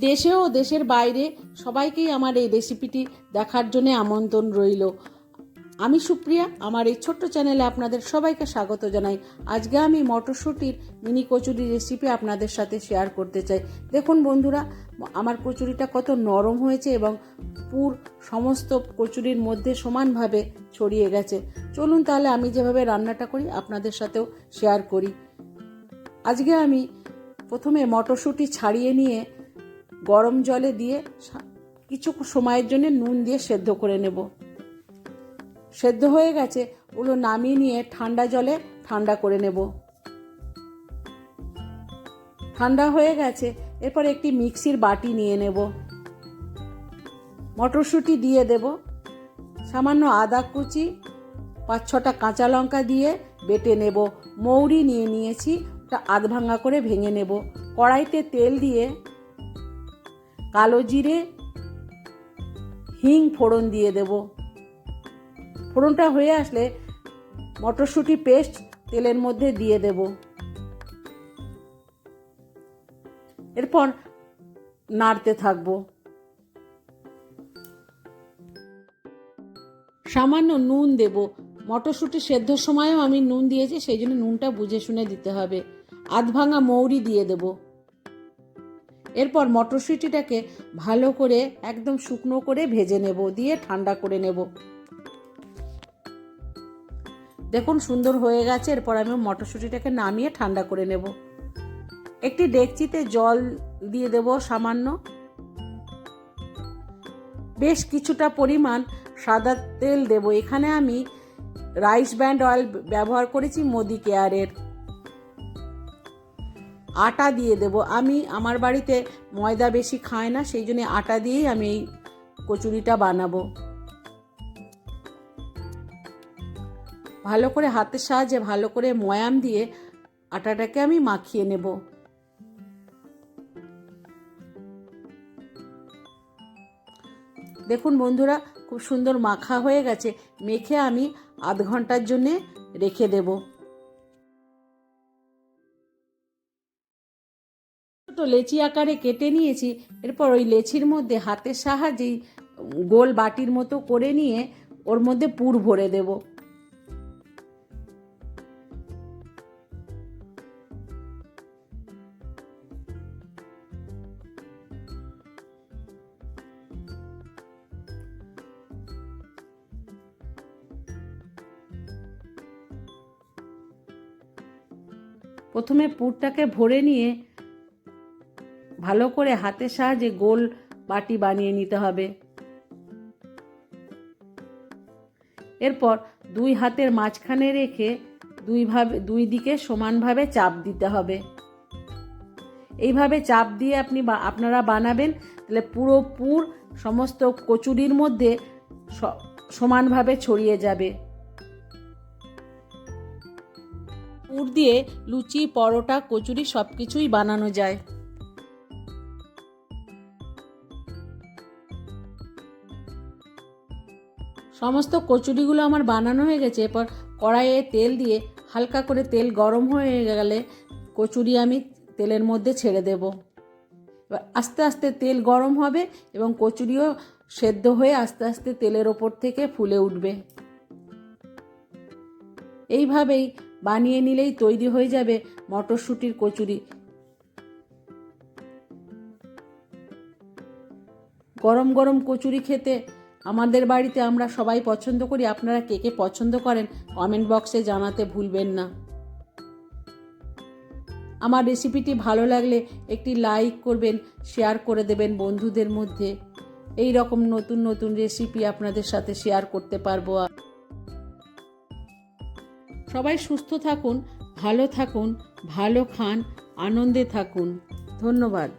দেশে ও দেশের বাইরে সবাইকেই আমার এই রেসিপিটি দেখার জন্য আমন্ত্রণ রইল। আমি সুপ্রিয়া, আমার এই ছোট্ট চ্যানেলে আপনাদের সবাইকে স্বাগত জানাই। আজকে আমি মটরশুঁটির মিনি কচুরি রেসিপি আপনাদের সাথে শেয়ার করতে চাই। দেখুন বন্ধুরা, আমার কচুরিটা কত নরম হয়েছে এবং পুর সমস্ত কচুরির মধ্যে সমানভাবে ছড়িয়ে গেছে। চলুন তাহলে আমি যেভাবে রান্নাটা করি, আপনাদের সাথেও শেয়ার করি। আজকে আমি প্রথমে মটরশুঁটি ছাড়িয়ে নিয়ে গরম জলে দিয়ে কিছু সময়ের জন্য নুন দিয়ে সেদ্ধ করে নেব। সেদ্ধ হয়ে গেছে, ওগুলো নামিয়ে নিয়ে ঠান্ডা জলে ঠান্ডা করে নেব। ঠান্ডা হয়ে গেছে, এরপর একটি মিক্সির বাটি নিয়ে নেব। মটরশুঁটি দিয়ে দেব, সামান্য আদা কুচি, পাঁচ ছটা কাঁচা লঙ্কা দিয়ে বেটে নেব। মৌরি নিয়ে নিয়েছি, ওটা আধ ভাঙা করে ভেঙে নেব। কড়াইতে তেল দিয়ে কালো জিরে, হিং ফোড়ন দিয়ে দেব। ফোড়নটা হয়ে আসলে মটরশুঁটি পেস্ট তেলের মধ্যে দিয়ে দেব। এরপর নাড়তে থাকব। সামান্য নুন দেব। মটরশুঁটি সেদ্ধর সময়ও আমি নুন দিয়েছি, সেই জন্য নুনটা বুঝে শুনে দিতে হবে। আধ ভাঙা মৌরি দিয়ে দেব। এরপর মটরশুঁটিটাকে ভালো করে একদম শুকনো করে ভেজে নেব, দিয়ে ঠান্ডা করে নেব। দেখুন, সুন্দর হয়ে গেছে। এরপর আমি মটরশুঁটিটাকে নামিয়ে ঠান্ডা করে নেব। একটি ডেকচিতে জল দিয়ে দেব সামান্য। বেশ কিছুটা পরিমাণ সাদা তেল দেব। এখানে আমি রাইস ব্যান্ড অয়েল ব্যবহার করেছি মোদি কেয়ারের। আটা দিয়ে দেব। আমি আমার বাড়িতে ময়দা বেশি খায় না, সেই জন্য আটা দিয়েই আমি এই কচুরিটা বানাবো। ভালো করে হাতের সাহায্যে ভালো করে ময়াম দিয়ে আটাটাকে আমি মাখিয়ে নেব। দেখুন বন্ধুরা, খুব সুন্দর মাখা হয়ে গেছে। মেখে আমি আধ ঘণ্টার জন্যে রেখে দেব। ছোটো লেচি আকারে কেটে নিয়েছি। এরপর ওই লেচির মধ্যে হাতের সাহায্যেই গোল বাটির মতো করে নিয়ে ওর মধ্যে পুর ভরে দেব। প্রথমে পুরটাকে ভরে নিয়ে ভালো করে হাতের সাহায্যে গোল বাটি বানিয়ে নিতে হবে। এরপর দুই হাতের মাঝখানে রেখে দুইভাবে দুই দিকে সমানভাবে চাপ দিতে হবে। এইভাবে চাপ দিয়ে আপনি আপনারা বানাবেন, তাহলে পুরো পুর সমস্ত কচুরির মধ্যে সমানভাবে ছড়িয়ে যাবে। পুর দিয়ে লুচি, পরোটা, কচুরি সব কিছুই বানানো যায়। সমস্ত কচুরিগুলো আমার বানানো হয়ে গেছে, এরপর কড়াইয়ে তেল দিয়ে হালকা করে তেল গরম হয়ে গেলে কচুরি আমি তেলের মধ্যে ছেড়ে দেব। আস্তে আস্তে তেল গরম হবে এবং কচুরিও সেদ্ধ হয়ে আস্তে আস্তে তেলের ওপর থেকে ফুলে উঠবে। এইভাবেই বানিয়ে নিলেই তৈরি হয়ে যাবে মটরশুঁটির কচুরি। গরম গরম কচুরি খেতে আমাদের বাড়িতে আমরা সবাই পছন্দ করি, আপনারা কে কে পছন্দ করেন কমেন্ট বক্সে জানাতে ভুলবেন না। আমার রেসিপিটি ভালো লাগলে একটি লাইক করবেন শেয়ার করে দেবেন বন্ধুদের মধ্যে। এই রকম নতুন নতুন রেসিপি আপনাদের সাথে শেয়ার করতে পারব সবাই সুস্থ থাকুন, ভালো থাকুন, ভালো খান, আনন্দে থাকুন। ধন্যবাদ।